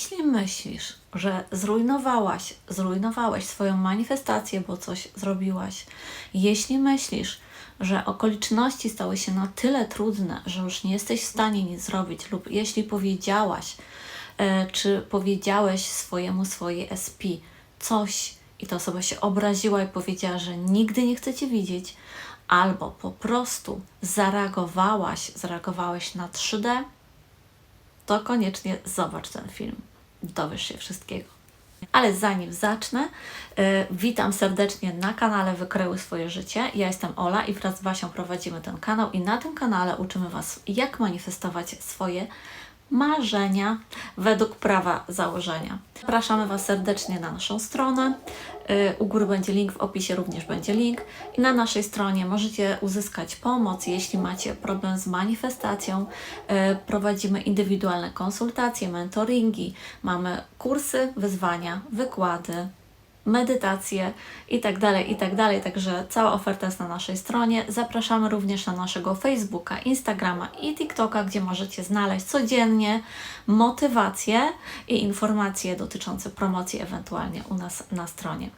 Jeśli myślisz, że zrujnowałaś, zrujnowałeś swoją manifestację, bo coś zrobiłaś, jeśli myślisz, że okoliczności stały się na tyle trudne, że już nie jesteś w stanie nic zrobić, lub jeśli powiedziałaś, e, czy powiedziałeś swojemu swojej SP coś i ta osoba się obraziła i powiedziała, że nigdy nie chce Cię widzieć, albo po prostu zareagowałaś, zareagowałeś na 3D, to koniecznie zobacz ten film. Dowiesz się wszystkiego. Ale zanim zacznę, e, witam serdecznie na kanale Wykreły swoje życie. Ja jestem Ola i wraz z Wasią prowadzimy ten kanał i na tym kanale uczymy Was, jak manifestować swoje marzenia według prawa założenia. Zapraszamy Was serdecznie na naszą stronę. Y, U góry będzie link, w opisie również będzie link. I na naszej stronie możecie uzyskać pomoc, jeśli macie problem z manifestacją. Y, Prowadzimy indywidualne konsultacje, mentoringi, mamy kursy, wyzwania, wykłady, medytacje i tak dalej, i tak. Także cała oferta jest na naszej stronie. Zapraszamy również na naszego Facebooka, Instagrama i TikToka, gdzie możecie znaleźć codziennie motywacje i informacje dotyczące promocji ewentualnie u nas na stronie.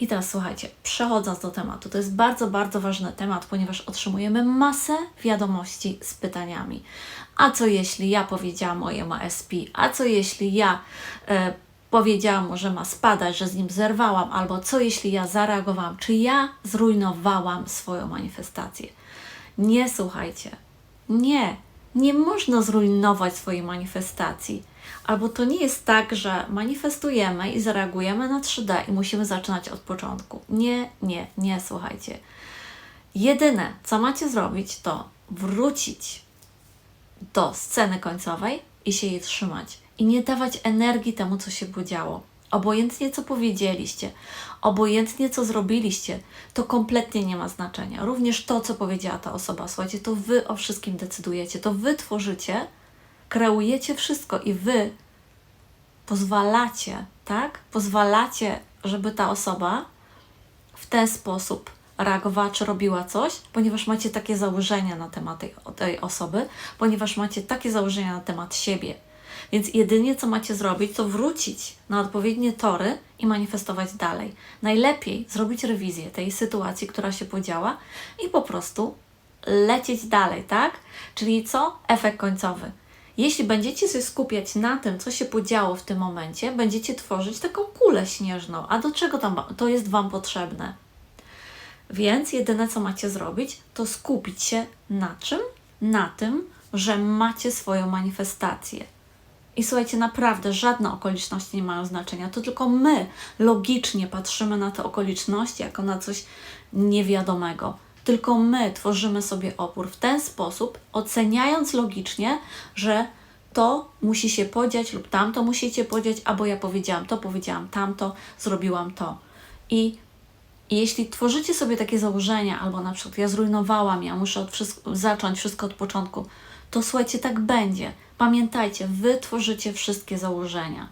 I teraz słuchajcie, przechodząc do tematu, to jest bardzo, bardzo ważny temat, ponieważ otrzymujemy masę wiadomości z pytaniami. A co jeśli ja powiedziałam mojemu SP? A co jeśli ja e, powiedziałam mu, że ma spadać, że z nim zerwałam, albo co jeśli ja zareagowałam, czy ja zrujnowałam swoją manifestację. Nie słuchajcie, nie, nie można zrujnować swojej manifestacji. Albo to nie jest tak, że manifestujemy i zareagujemy na 3D i musimy zaczynać od początku. Nie, nie, nie, słuchajcie. Jedyne, co macie zrobić, to wrócić do sceny końcowej i się jej trzymać. I nie dawać energii temu, co się podziało. Obojętnie, co powiedzieliście, obojętnie, co zrobiliście, to kompletnie nie ma znaczenia. Również to, co powiedziała ta osoba. Słuchajcie, to Wy o wszystkim decydujecie, to Wy tworzycie, kreujecie wszystko i Wy pozwalacie, tak? Pozwalacie, żeby ta osoba w ten sposób reagowała czy robiła coś, ponieważ macie takie założenia na temat tej, tej osoby, ponieważ macie takie założenia na temat siebie. Więc jedynie co macie zrobić, to wrócić na odpowiednie tory i manifestować dalej. Najlepiej zrobić rewizję tej sytuacji, która się podziała i po prostu lecieć dalej, tak? Czyli co? Efekt końcowy. Jeśli będziecie się skupiać na tym, co się podziało w tym momencie, będziecie tworzyć taką kulę śnieżną. A do czego tam to jest Wam potrzebne? Więc jedyne, co macie zrobić, to skupić się na czym? Na tym, że macie swoją manifestację. I słuchajcie, naprawdę żadne okoliczności nie mają znaczenia. To tylko my logicznie patrzymy na te okoliczności jako na coś niewiadomego. Tylko my tworzymy sobie opór w ten sposób, oceniając logicznie, że to musi się podziać lub tamto musicie podziać, albo ja powiedziałam to, powiedziałam tamto, zrobiłam to. I jeśli tworzycie sobie takie założenia, albo na przykład ja zrujnowałam, ja muszę wszystko, zacząć wszystko od początku, to słuchajcie, tak będzie. Pamiętajcie, wy tworzycie wszystkie założenia.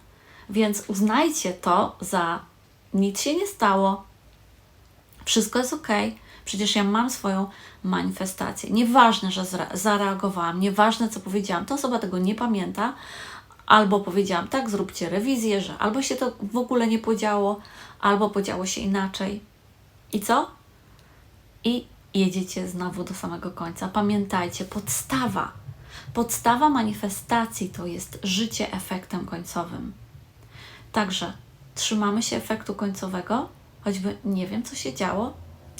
Więc uznajcie to za nic się nie stało, wszystko jest ok, przecież ja mam swoją manifestację. Nieważne, że zareagowałam, nieważne co powiedziałam, ta osoba tego nie pamięta, albo powiedziałam tak, zróbcie rewizję, że albo się to w ogóle nie podziało, albo podziało się inaczej. I co? I jedziecie znowu do samego końca. Pamiętajcie, podstawa, podstawa manifestacji to jest życie efektem końcowym. Także trzymamy się efektu końcowego, choćby nie wiem, co się działo,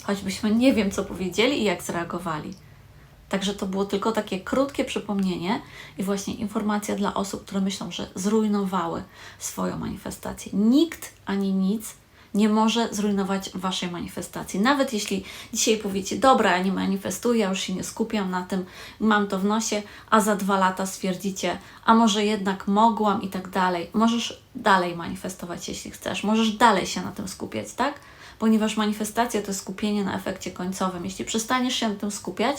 choćbyśmy nie wiem, co powiedzieli i jak zareagowali. Także to było tylko takie krótkie przypomnienie i właśnie informacja dla osób, które myślą, że zrujnowały swoją manifestację. Nikt ani nic nie może zrujnować Waszej manifestacji. Nawet jeśli dzisiaj powiecie, dobra, ja nie manifestuję, ja już się nie skupiam na tym, mam to w nosie, a za dwa lata stwierdzicie, a może jednak mogłam i tak dalej. Możesz dalej manifestować, jeśli chcesz. Możesz dalej się na tym skupiać, tak? Ponieważ manifestacja to skupienie na efekcie końcowym. Jeśli przestaniesz się na tym skupiać,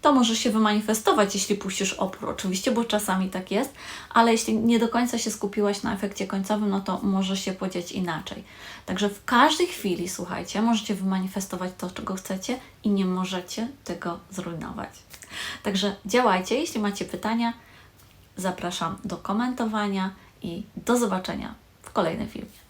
to może się wymanifestować, jeśli puścisz opór, oczywiście, bo czasami tak jest, ale jeśli nie do końca się skupiłaś na efekcie końcowym, no to może się podziać inaczej. Także w każdej chwili, słuchajcie, możecie wymanifestować to, czego chcecie i nie możecie tego zrujnować. Także działajcie, jeśli macie pytania, zapraszam do komentowania i do zobaczenia w kolejnym filmie.